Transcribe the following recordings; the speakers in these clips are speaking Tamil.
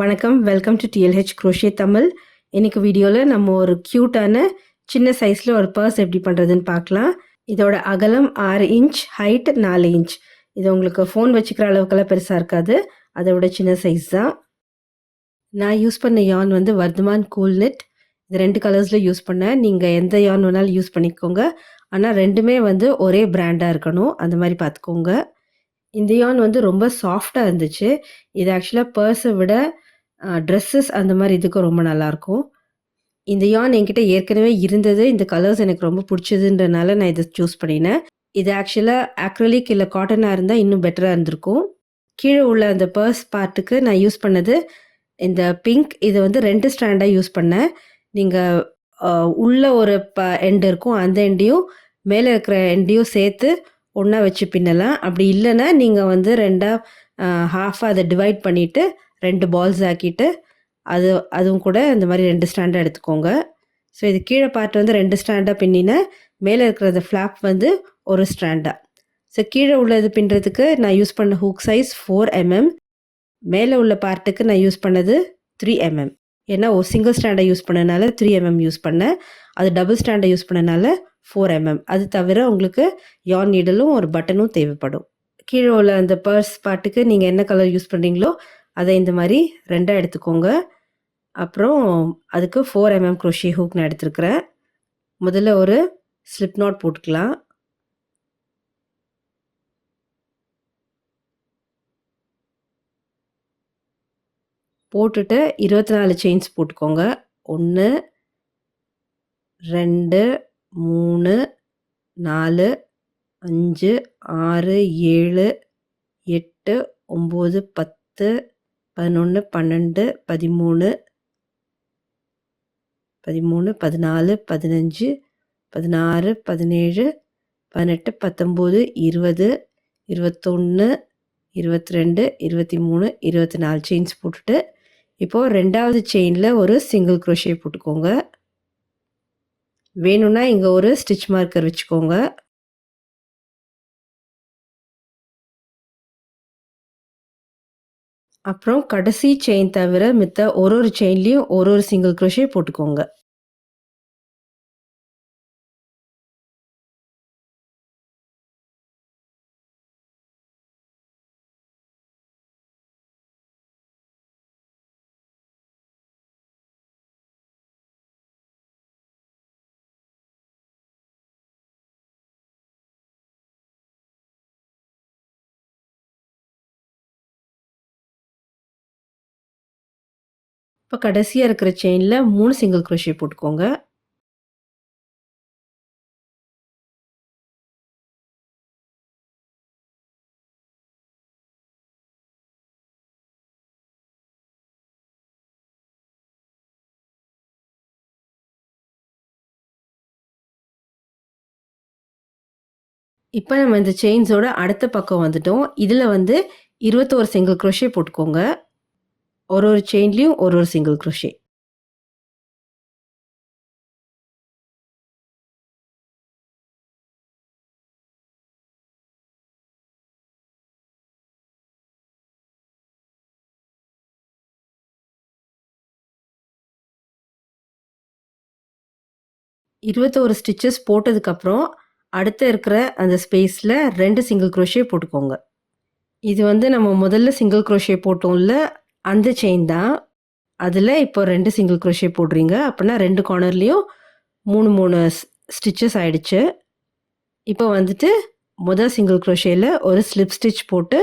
வணக்கம். Welcome to DLH crochet Tamil இன்னைக்கு வீடியோவில் நம்ம ஒரு க்யூட்டான சின்ன சைஸில் ஒரு பர்ஸ் எப்படி பண்ணுறதுன்னு பார்க்கலாம். இதோட அகலம் ஆறு இன்ச் ஹைட் நாலு இன்ச் இது உங்களுக்கு ஃபோன் வச்சுக்கிற அளவுக்கெல்லாம் பெருசாக இருக்காது. அதை விட சின்ன சைஸ் தான். நான் யூஸ் பண்ண யான் வந்து வர்தமான் கூல் நெட் இது ரெண்டு கலர்ஸில் யூஸ் பண்ணேன் நீங்கள் எந்த யான் வேணாலும் யூஸ் பண்ணிக்கோங்க. ஆனால் ரெண்டுமே வந்து ஒரே பிராண்டாக இருக்கணும். அந்த மாதிரி பார்த்துக்கோங்க. இந்த யான் வந்து ரொம்ப சாஃப்டாக இருந்துச்சு. இது ஆக்சுவலாக பர்ஸை விட ட்ரெஸ்ஸஸ் அந்த மாதிரி இதுக்கு ரொம்ப நல்லாயிருக்கும் இந்த யான் என்கிட்ட ஏற்கனவே இருந்தது. இந்த கலர்ஸ் எனக்கு ரொம்ப பிடிச்சதுன்றனால நான் இதை சூஸ் பண்ணினேன். இது ஆக்சுவலாக ஆக்ரலிக் இல்லை காட்டனாக இருந்தால் இன்னும் பெட்டராக இருந்திருக்கும். கீழே உள்ள அந்த பர்ஸ் பார்ட்டுக்கு நான் யூஸ் பண்ணது இந்த பிங்க் இதை வந்து ரெண்டு ஸ்டாண்டாக யூஸ் பண்ணேன். நீங்கள் உள்ள ஒரு ப எண்டு இருக்கும். அந்த எண்டையும் மேலே இருக்கிற எண்டையும் சேர்த்து ஒன்றா வச்சு பின்னலாம். அப்படி இல்லைன்னா நீங்கள் வந்து ரெண்டாக ஹாஃபாக அதை டிவைட் பண்ணிவிட்டு ரெண்டு பால்ஸ் ஆக்கிட்டு அது அதுவும் கூட இந்த மாதிரி ரெண்டு ஸ்டாண்டாக எடுத்துக்கோங்க. ஸோ இது கீழே பார்ட் வந்து ரெண்டு ஸ்டாண்டாக பின்னினா மேலே இருக்கிற அந்த ஃப்ளாப் வந்து ஒரு ஸ்டாண்டாக ஸோ கீழே உள்ளது பின்னுறதுக்கு நான் யூஸ் பண்ண ஹூக் சைஸ் ஃபோர் எம்எம் மேலே உள்ள பார்ட்டுக்கு நான் யூஸ் பண்ணது த்ரீ எம்எம் ஏன்னா ஒரு சிங்கிள் ஸ்டாண்டை யூஸ் பண்ணனால த்ரீ எம்எம் யூஸ் பண்ணேன். அது டபுள் ஸ்டாண்டை யூஸ் பண்ணனால ஃபோர் எம்எம் அது தவிர உங்களுக்கு யான் நீடலும் ஒரு பட்டனும் தேவைப்படும். கீழே உள்ள அந்த பர்ஸ் பாட்டுக்கு நீங்கள் என்ன கலர் யூஸ் பண்ணுறீங்களோ அதை இந்த மாதிரி ரெண்டாக எடுத்துக்கோங்க. அப்புறம் அதுக்கு ஃபோர் எம்எம் குரோஷி ஹூக் நான் எடுத்துருக்கிறேன். முதல்ல ஒரு ஸ்லிப் நாட் போட்டுக்கலாம். போட்டுட்டு இருபத்தி நாலு செயின்ஸ் போட்டுக்கோங்க. ஒன்று ரெண்டு மூணு நாலு அஞ்சு ஆறு ஏழு எட்டு ஒம்பது பத்து பதினொன்று பன்னெண்டு பதிமூணு பதிமூணு பதினாலு பதினஞ்சு பதினாறு பதினேழு பதினெட்டு பத்தொம்போது இருபது இருபத்தொன்று இருபத்தி ரெண்டு இருபத்தி மூணு இருபத்தி நாலு செயின்ஸ் போட்டுட்டு இப்போது ரெண்டாவது செயினில் ஒரு சிங்கிள் குரோஷே போட்டுக்கோங்க. வேணும்னா இங்கே ஒரு ஸ்டிச் மார்க்கர் வச்சுக்கோங்க. அப்புறம் கடைசி செயின் தவிர மித்த ஒரு ஒரு செயின்லேயும் ஒரு ஒரு சிங்கிள் க்ரோஷே போட்டுக்கோங்க. இப்போ கடைசியாக இருக்கிற செயினில் மூணு சிங்கிள் குரோஷே போட்டுக்கோங்க. இப்போ நம்ம இந்த செயின்ஸோட அடுத்த பக்கம் வந்துட்டோம். இதில் வந்து இருபத்தோரு சிங்கிள் குரோஷே போட்டுக்கோங்க. ஒரு ஒரு செயின்லேயும் ஒரு ஒரு சிங்கிள் க்ரோஷே இருபத்தோரு ஸ்டிச்சஸ் போட்டதுக்கப்புறம் அடுத்து இருக்கிற அந்த ஸ்பேஸில் ரெண்டு சிங்கிள் க்ரோஷே போட்டுக்கோங்க. இது வந்து நம்ம முதல்ல சிங்கிள் க்ரோஷே போட்டோம்ல அந்த செயின் தான். அதில் இப்போ ரெண்டு சிங்கிள் குரோஷே போடுறீங்க. அப்படின்னா ரெண்டு கார்னர்லேயும் மூணு மூணு ஸ்டிச்சஸ் ஆயிடுச்சு. இப்போ வந்துட்டு முதல் சிங்கிள் குரோஷேயில் ஒரு ஸ்லிப் ஸ்டிச் போட்டு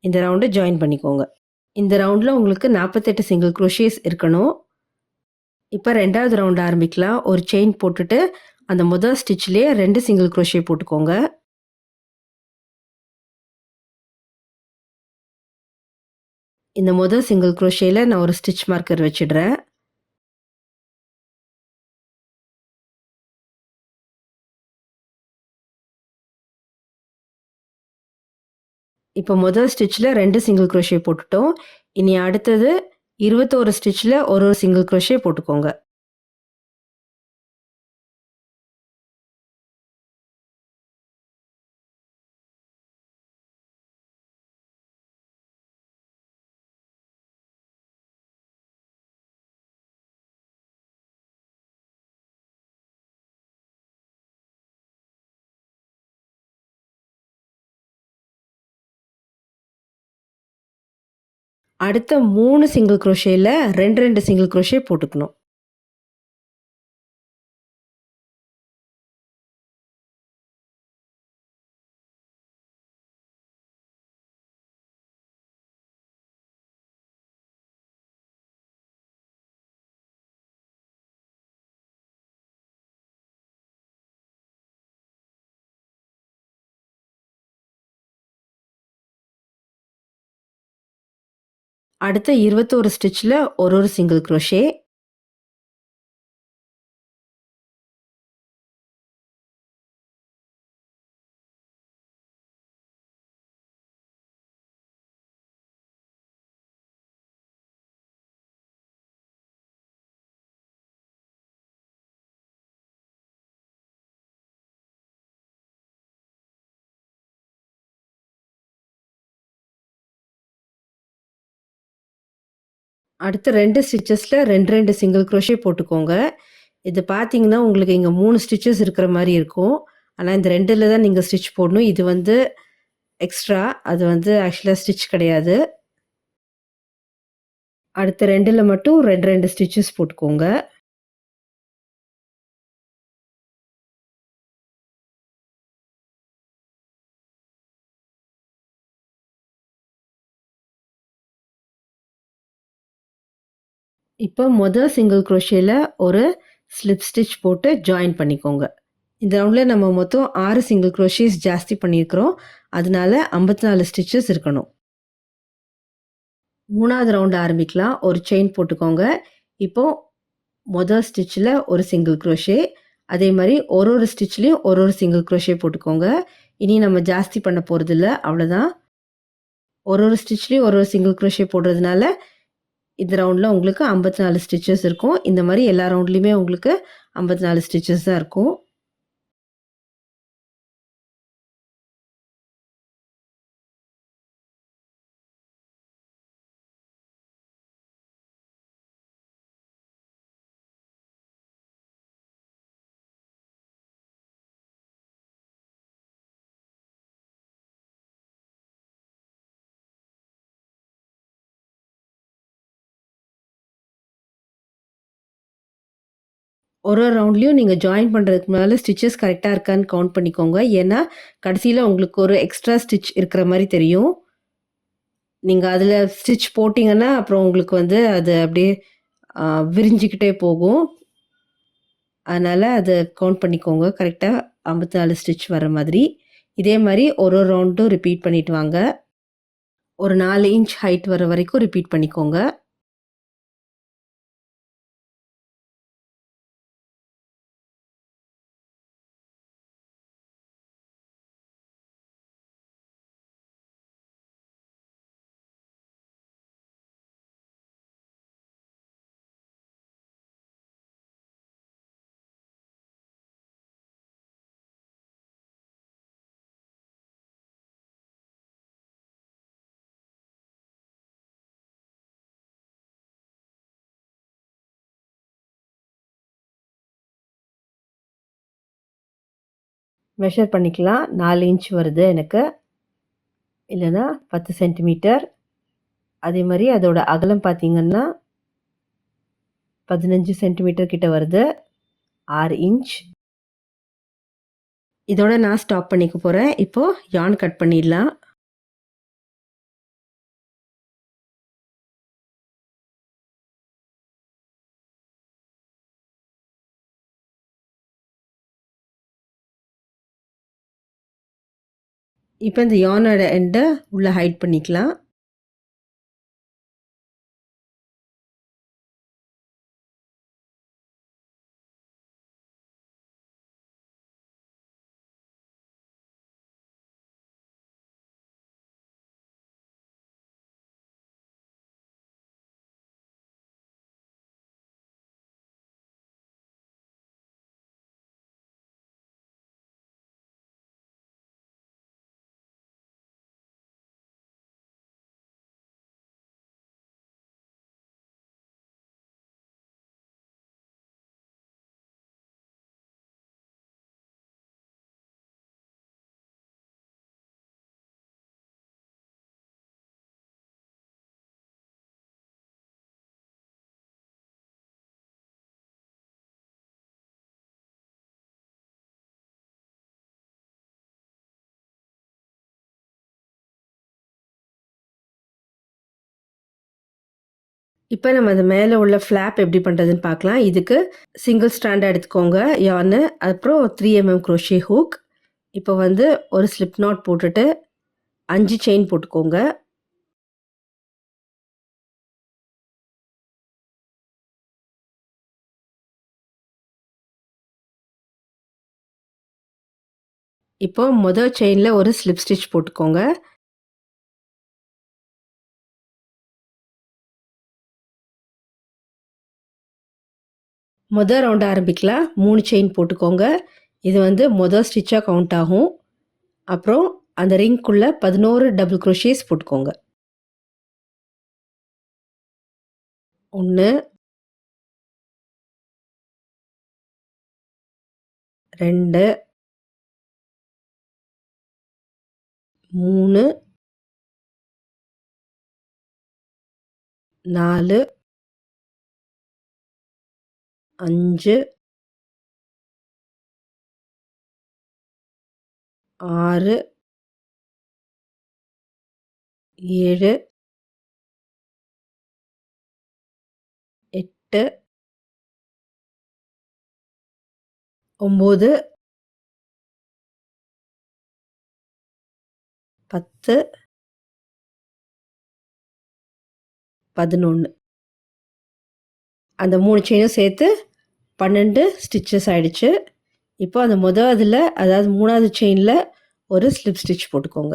இந்த ரவுண்டை ஜாயின் பண்ணிக்கோங்க. இந்த ரவுண்டில் உங்களுக்கு நாற்பத்தெட்டு சிங்கிள் குரோஷேஸ் இருக்கணும். இப்போ ரெண்டாவது ரவுண்ட் ஆரம்பிக்கலாம். ஒரு செயின் போட்டுட்டு அந்த முதல் ஸ்டிச்லேயே ரெண்டு சிங்கிள் குரோஷே போட்டுக்கோங்க. இந்த முதல் சிங்கிள் குரோஷேயில் நான் ஒரு ஸ்டிச் மார்க்கர் வச்சிடுறேன். இப்போ முதல் ஸ்டிச்சில் ரெண்டு சிங்கிள் க்ரோஷே போட்டுட்டோம். இனி அடுத்தது இருபத்தோரு ஸ்டிச்சில் ஒரு ஒரு சிங்கிள் க்ரோஷே போட்டுக்கோங்க. அடுத்த மூணு சிங்கிள் குரோஷேல 2, 2 சிங்கிள் குரோஷே போட்டுக்கணும். அடுத்த இருபத்தோரு ஸ்டிச்சில் ஒரு ஒரு சிங்கிள் க்ரோஷே அடுத்த ரெண்டு ஸ்டிச்சஸில் ரெண்டு ரெண்டு சிங்கிள் க்ரோஷே போட்டுக்கோங்க. இது பார்த்தீங்கன்னா, உங்களுக்கு இங்கே மூணு ஸ்டிச்சஸ் இருக்கிற மாதிரி இருக்கும். ஆனால் இந்த ரெண்டில் தான் நீங்கள் ஸ்டிச் போடணும். இது வந்து எக்ஸ்ட்ரா. அது வந்து ஆக்சுவலாக ஸ்டிச் கிடையாது. அடுத்த ரெண்டில் மட்டும் 2, 2 ஸ்டிச்சஸ் போட்டுக்கோங்க. இப்போ மொதல் சிங்கிள் குரோஷேல ஒரு ஸ்லிப் ஸ்டிச் போட்டு ஜாயின் பண்ணிக்கோங்க. இந்த ரவுண்டில் நம்ம மொத்தம் ஆறு சிங்கிள் குரோஷேஸ் ஜாஸ்தி பண்ணியிருக்கிறோம். அதனால 54 ஸ்டிச்சஸ் இருக்கணும். மூணாவது ரவுண்ட் ஆரம்பிக்கலாம். ஒரு செயின் போட்டுக்கோங்க. இப்போ மொதல் ஸ்டிச்சில் ஒரு சிங்கிள் குரோஷே. அதே மாதிரி ஒரு ஒரு ஸ்டிச்லேயும் ஒரு ஒரு சிங்கிள் குரோஷே போட்டுக்கோங்க. இனி நம்ம ஜாஸ்தி பண்ண போகிறதில்ல அவ்வளோதான். ஒரு ஒரு ஸ்டிச்லேயும் ஒரு ஒரு சிங்கிள் குரோஷே போடுறதுனால, இந்த ரவுண்டில் உங்களுக்கு 54 ஸ்டிச்சஸ் இருக்கும். இந்த மாதிரி எல்லா ரவுண்ட்லேயுமே உங்களுக்கு 54 ஸ்டிச்சஸ் தான் இருக்கும். ஒரு ஒரு ரவுண்ட்லேயும் நீங்கள் ஜாயின் பண்ணுறதுக்கு முன்னால் ஸ்டிச்சஸ் கரெக்டாக இருக்கான்னு கவுண்ட் பண்ணிக்கோங்க. ஏன்னா, கடைசியில் உங்களுக்கு ஒரு எக்ஸ்ட்ரா ஸ்டிச் இருக்கிற மாதிரி தெரியும். நீங்கள் அதில் ஸ்டிச் போட்டிங்கன்னா அப்புறம் உங்களுக்கு வந்து அது அப்படியே விரிஞ்சிக்கிட்டே போகும். அதனால் அதை கவுண்ட் பண்ணிக்கோங்க. கரெக்டாக ஐம்பத்தி நாலு ஸ்டிச் வர மாதிரி. இதே மாதிரி ஒரு ஒரு ரவுண்டும் ரிப்பீட் பண்ணிட்டு வாங்க. ஒரு நாலு இன்ச் ஹைட் வர வரைக்கும் ரிப்பீட் பண்ணிக்கோங்க. மெஷர் பண்ணிக்கலாம். நாலு இன்ச் வருது எனக்கு. இல்லைன்னா பத்து சென்டிமீட்டர். அதே மாதிரி அதோட அகலம் பார்த்தீங்கன்னா 15 சென்டிமீட்டர் கிட்ட வருது. ஆறு இன்ச். இதோட நான் ஸ்டாப் பண்ணிக்க போகிறேன் இப்போது யான் கட் பண்ணிடலாம். இப்ப இந்த யானோட எண்ட உள்ள ஹைட் பண்ணிக்கலாம். இப்போ நம்ம அது மேலே உள்ள ஃப்ளாப் எப்படி பண்ணுறதுன்னு பார்க்கலாம். இதுக்கு சிங்கிள் ஸ்டாண்டாக எடுத்துக்கோங்க. யான்னு அப்புறம் த்ரீ எம்எம் க்ரோஷே ஹூக் இப்போ வந்து ஒரு ஸ்லிப் நாட் போட்டுட்டு அஞ்சு செயின் போட்டுக்கோங்க. இப்போ மொதல் செயினில் ஒரு ஸ்லிப் ஸ்டிச் போட்டுக்கோங்க. மொதல் ரவுண்ட் ஆரம்பிக்கலாம். மூணு செயின் போட்டுக்கோங்க. இது வந்து மொதல் ஸ்டிச்சாக கவுண்ட் ஆகும். அப்புறம் அந்த ரிங்குள்ளே பதினோரு டபுள் க்ரோஷேஸ் போட்டுக்கோங்க. ஒன்று ரெண்டு மூணு நாலு அஞ்சு. ஆறு. ஏழு. எட்டு. ஒம்பது. பத்து. பதினொன்று அந்த மூணு செயினும் சேர்த்து பன்னெண்டு ஸ்டிச்சஸ் ஆகிடுச்சு இப்போ அந்த முதல் அதில் அதாவது மூணாவது செயினில் ஒரு ஸ்லிப் ஸ்டிச் போட்டுக்கோங்க.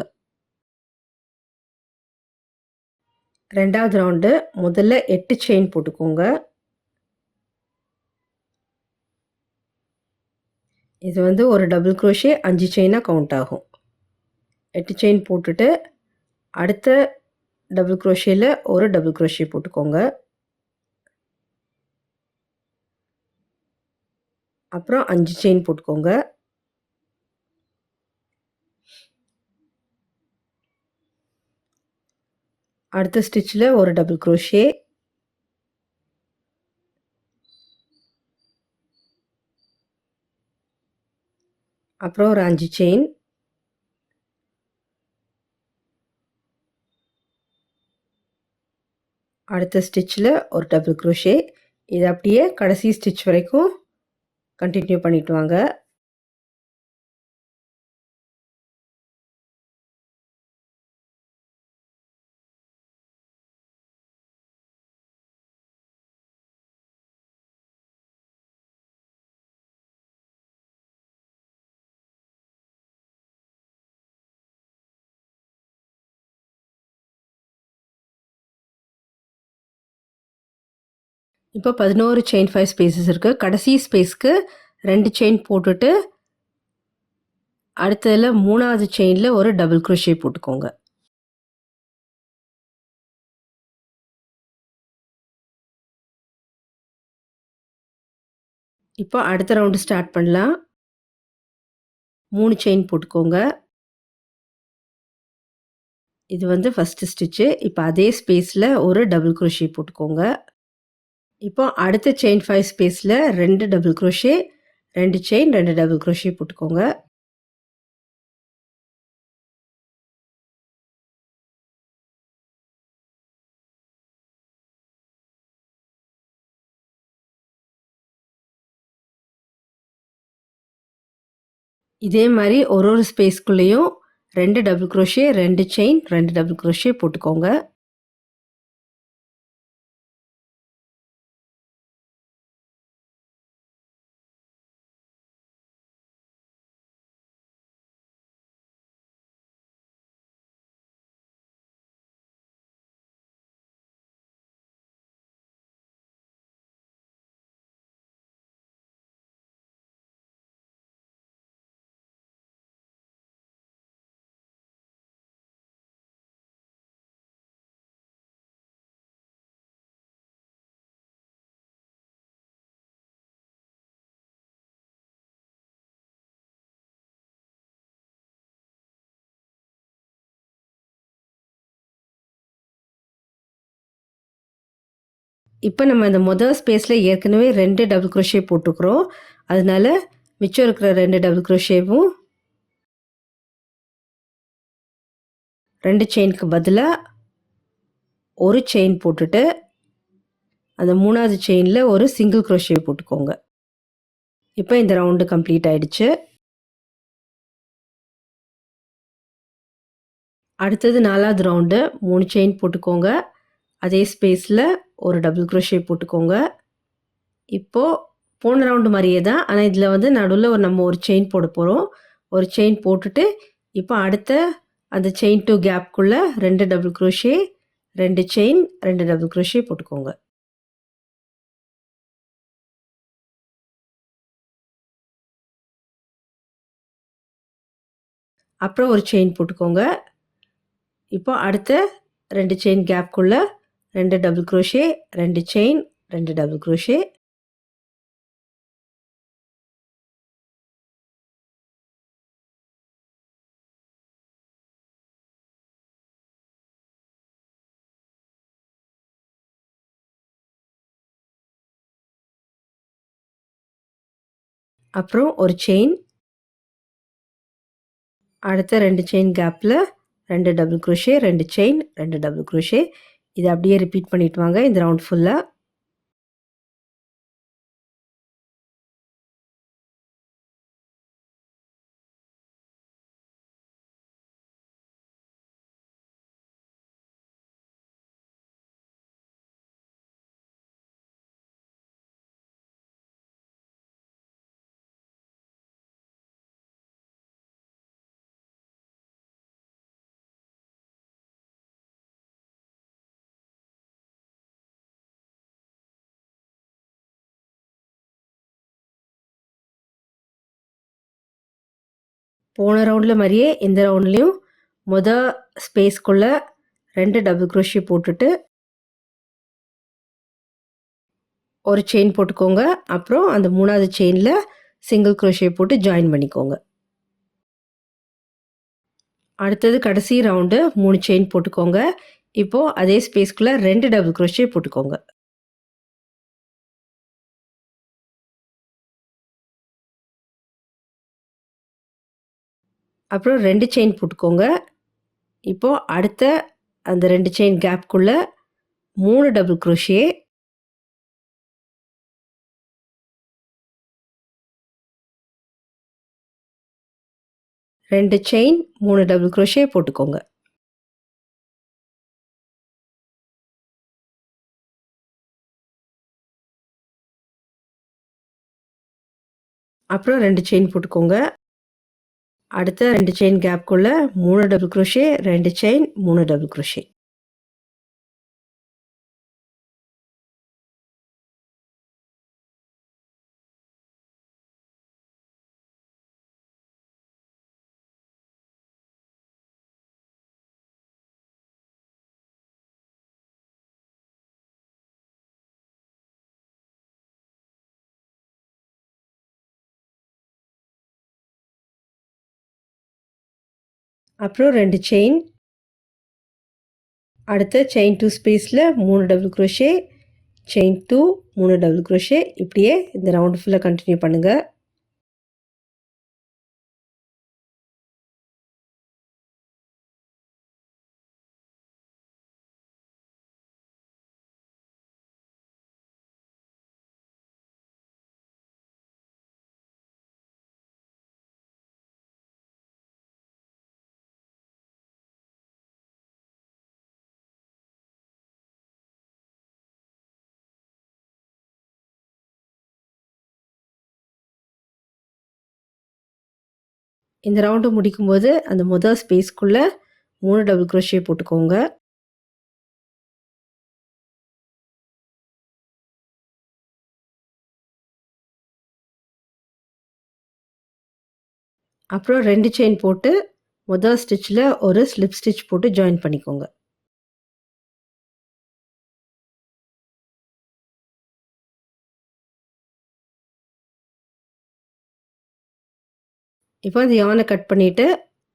ரெண்டாவது ரவுண்டு முதல்ல எட்டு செயின் போட்டுக்கோங்க. இது வந்து ஒரு டபுள் குரோஷே அஞ்சு செயினாக கவுண்ட் ஆகும். எட்டு செயின் போட்டுட்டு அடுத்த டபுள் குரோஷேயில் ஒரு டபுள் குரோஷே போட்டுக்கோங்க. அப்புறம் அஞ்சு செயின் போட்டுக்கோங்க. அடுத்த ஸ்டிச்சில் ஒரு டபுள் க்ரோஷே அப்புறம் ஒரு அஞ்சு செயின் அடுத்த ஸ்டிச்சில் ஒரு டபுள் க்ரோஷே இது அப்படியே கடைசி ஸ்டிச் வரைக்கும் கண்டினியூ பண்ணிட்டு வாங்க. இப்போ பதினோரு செயின் ஃபைவ் ஸ்பேசஸ் இருக்குது கடைசி ஸ்பேஸ்க்கு ரெண்டு செயின் போட்டுட்டு அடுத்ததில் மூணாவது செயினில் ஒரு டபுள் குரோஷே போட்டுக்கோங்க. இப்போ அடுத்த ரவுண்டு ஸ்டார்ட் பண்ணலாம். மூணு செயின் போட்டுக்கோங்க. இது வந்து ஃபஸ்ட்டு ஸ்டிச்சு இப்போ அதே ஸ்பேஸில் ஒரு டபுள் குரோஷே போட்டுக்கோங்க. இப்போ அடுத்த செயின் ஃபைவ் ஸ்பேஸில் ரெண்டு டபுள் குரோஷே ரெண்டு செயின் ரெண்டு டபுள் குரோஷே போட்டுக்கோங்க. இதே மாதிரி ஒரு ஒரு ஸ்பேஸ்க்குள்ளேயும் ரெண்டு டபுள் குரோஷே ரெண்டு செயின் ரெண்டு டபுள் குரோஷே போட்டுக்கோங்க. இப்போ நம்ம இந்த மொதல் ஸ்பேஸில் ஏற்கனவே ரெண்டு டபுள் குரோஷே போட்டுக்கிறோம். அதனால மிச்சம் இருக்கிற ரெண்டு டபுள் குரோஷேவும் ரெண்டு செயினுக்கு பதிலாக ஒரு செயின் போட்டுட்டு அந்த மூணாவது செயினில் ஒரு சிங்கிள் க்ரோஷே போட்டுக்கோங்க. இப்போ இந்த ரவுண்டு கம்ப்ளீட் ஆயிடுச்சு. அடுத்தது நாலாவது ரவுண்டு மூணு செயின் போட்டுக்கோங்க. அதே ஸ்பேஸில் ஒரு டபுள் க்ரோஷே போட்டுக்கோங்க. இப்போது போன ரவுண்டு மாதிரியே தான். ஆனால் இதில் வந்து நடுவில் ஒரு நம்ம ஒரு செயின் போட போகிறோம் ஒரு செயின் போட்டுட்டு இப்போ அடுத்த அந்த செயின் டூ கேப்குள்ளே ரெண்டு டபுள் க்ரோஷே ரெண்டு செயின் ரெண்டு டபுள் க்ரோஷே போட்டுக்கோங்க. அப்புறம் ஒரு செயின் போட்டுக்கோங்க. இப்போ அடுத்த ரெண்டு செயின் கேப்குள்ளே ரெண்டு டபுள் க்ரோஷே ரெண்டு செயின் ரெண்டு டபுள் க்ரோஷே அப்புறம் ஒரு செயின் அடுத்த ரெண்டு செயின் கேப்பில் ரெண்டு டபுள் க்ரோஷே ரெண்டு செயின் ரெண்டு டபுள் க்ரோஷே இதை அப்படியே ரிப்பீட் பண்ணிட்டு வாங்க இந்த ரவுண்ட் ஃபுல்லாக போன ரவுண்டில் மாதிரியே இந்த ரவுண்ட்லேயும் மொதல் ஸ்பேஸ்க்குள்ளே ரெண்டு டபுள் குரோஷி போட்டுட்டு ஒரு செயின் போட்டுக்கோங்க. அப்புறம் அந்த மூணாவது செயினில் சிங்கிள் க்ரோஷே போட்டு ஜாயின் பண்ணிக்கோங்க. அடுத்தது கடைசி ரவுண்டு மூணு செயின் போட்டுக்கோங்க. இப்போது அதே ஸ்பேஸ்க்குள்ளே ரெண்டு டபுள் க்ரோஷே போட்டுக்கோங்க. அப்புறம் ரெண்டு செயின் போட்டுக்கோங்க. இப்போது அடுத்த அந்த ரெண்டு செயின் கேப்குள்ளே மூணு டபுள் குரோஷியே ரெண்டு செயின் மூணு டபுள் க்ரோஷே போட்டுக்கோங்க. அப்புறம் ரெண்டு செயின் போட்டுக்கோங்க. அடுத்த ரெண்டு செயின் கேப்குள்ளே மூணு டபுள் குரோஷே ரெண்டு செயின் மூணு டபுள் குரோஷே அப்புறம் ரெண்டு செயின் அடுத்த செயின் டூ ஸ்பேஸில் மூணு டபுள் க்ரோஷே செயின் டூ மூணு டபுள் க்ரோஷே இப்படியே இந்த ரவுண்டு ஃபுல்லாக கண்டினியூ பண்ணுங்கள் இந்த ரவுண்டு முடிக்கும்போது அந்த முதல் ஸ்பேஸ்க்குள்ளே மூணு டபுள் க்ரோஷே போட்டுக்கோங்க. அப்புறம் ரெண்டு செயின் போட்டு முதல் ஸ்டிச்சில் ஒரு ஸ்லிப் ஸ்டிச் போட்டு ஜாயின் பண்ணிக்கோங்க. இப்போ அந்த யானை கட் பண்ணிவிட்டு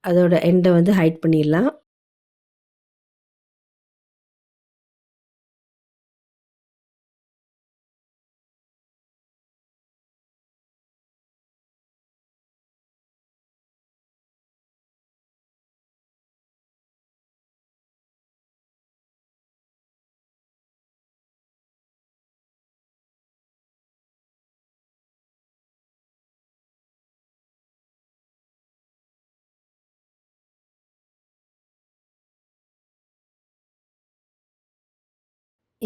அதோட எண்டை வந்து ஹைட் பண்ணிடலாம்.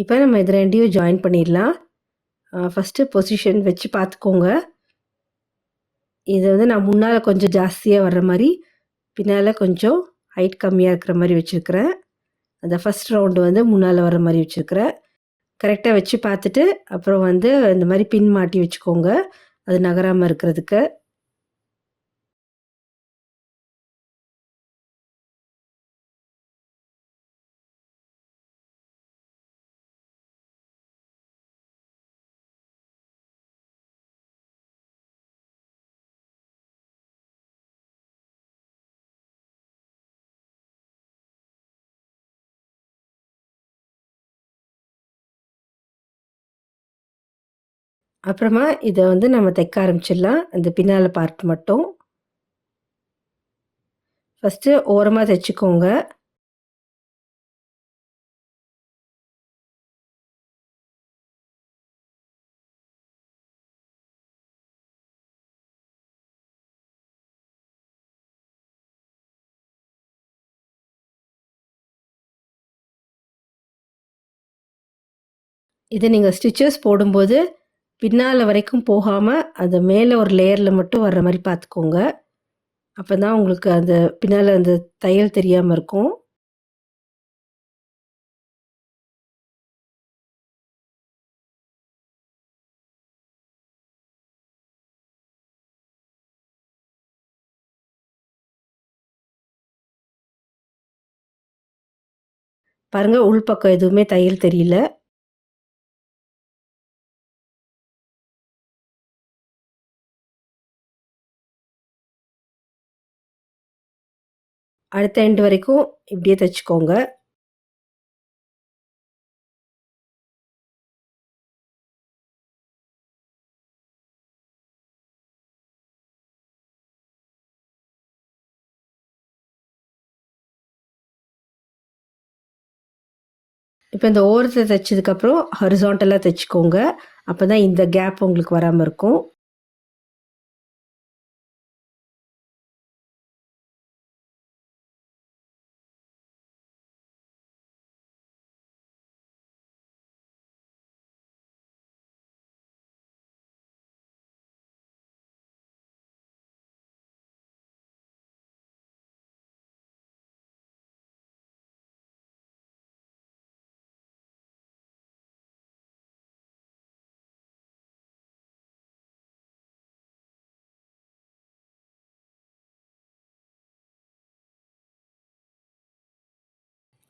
இப்போ நம்ம இது ரெண்டையும் ஜாயின் பண்ணிடலாம். ஃபஸ்ட்டு பொசிஷன் வச்சு பார்த்துக்கோங்க. இது வந்து நான் முன்னால் கொஞ்சம் ஜாஸ்தியாக வர்ற மாதிரி பின்னால் கொஞ்சம் ஹைட் கம்மியாக இருக்கிற மாதிரி வச்சுருக்கிறேன். அந்த ஃபஸ்ட் ரவுண்டு வந்து முன்னால் வர மாதிரி வச்சுருக்கிறேன். கரெக்டாக வச்சு பார்த்துட்டு அப்புறம் வந்து இந்த மாதிரி பின் மாட்டி வச்சுக்கோங்க. அது நகராமல் இருக்கிறதுக்கு. அப்புறமா இதை வந்து நம்ம தைக்க ஆரம்பிச்சிடலாம். இந்த பின்னால் பார்ட் மட்டும். ஃபஸ்ட்டு ஓரமாக தைச்சிக்கோங்க. இதை நீங்கள் ஸ்டிச்சஸ் போடும்போது பின்னால் வரைக்கும் போகாமல் அது மேலே ஒரு லேயரில் மட்டும் வர்ற மாதிரி பார்த்துக்கோங்க அப்போ தான் உங்களுக்கு அந்த பின்னால் அந்த தையல் தெரியாமல் இருக்கும். பாருங்கள் உள்பக்கம் எதுவுமே தையல் தெரியல. அடுத்த எண்டு வரைக்கும் இப்படியே தைச்சிக்கோங்க. இப்போ இந்த ஓரத்தை தைச்சதுக்கப்புறம் ஹரிசாண்டலாக தைச்சிக்கோங்க. அப்போ தான் இந்த கேப் உங்களுக்கு வராமல் இருக்கும்.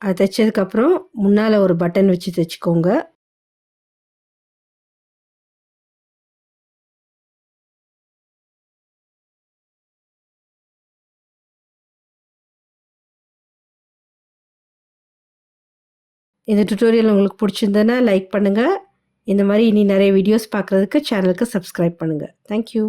அது தைச்சதுக்கப்புறம் முன்னால் ஒரு பட்டன் வச்சு தைச்சிக்கோங்க. இந்த டுட்டோரியல் உங்களுக்கு பிடிச்சிருந்தேன்னா லைக் பண்ணுங்கள் இந்த மாதிரி இனி நிறைய வீடியோஸ் பார்க்குறதுக்கு சேனலுக்கு சப்ஸ்கிரைப் பண்ணுங்கள் தேங்க்யூ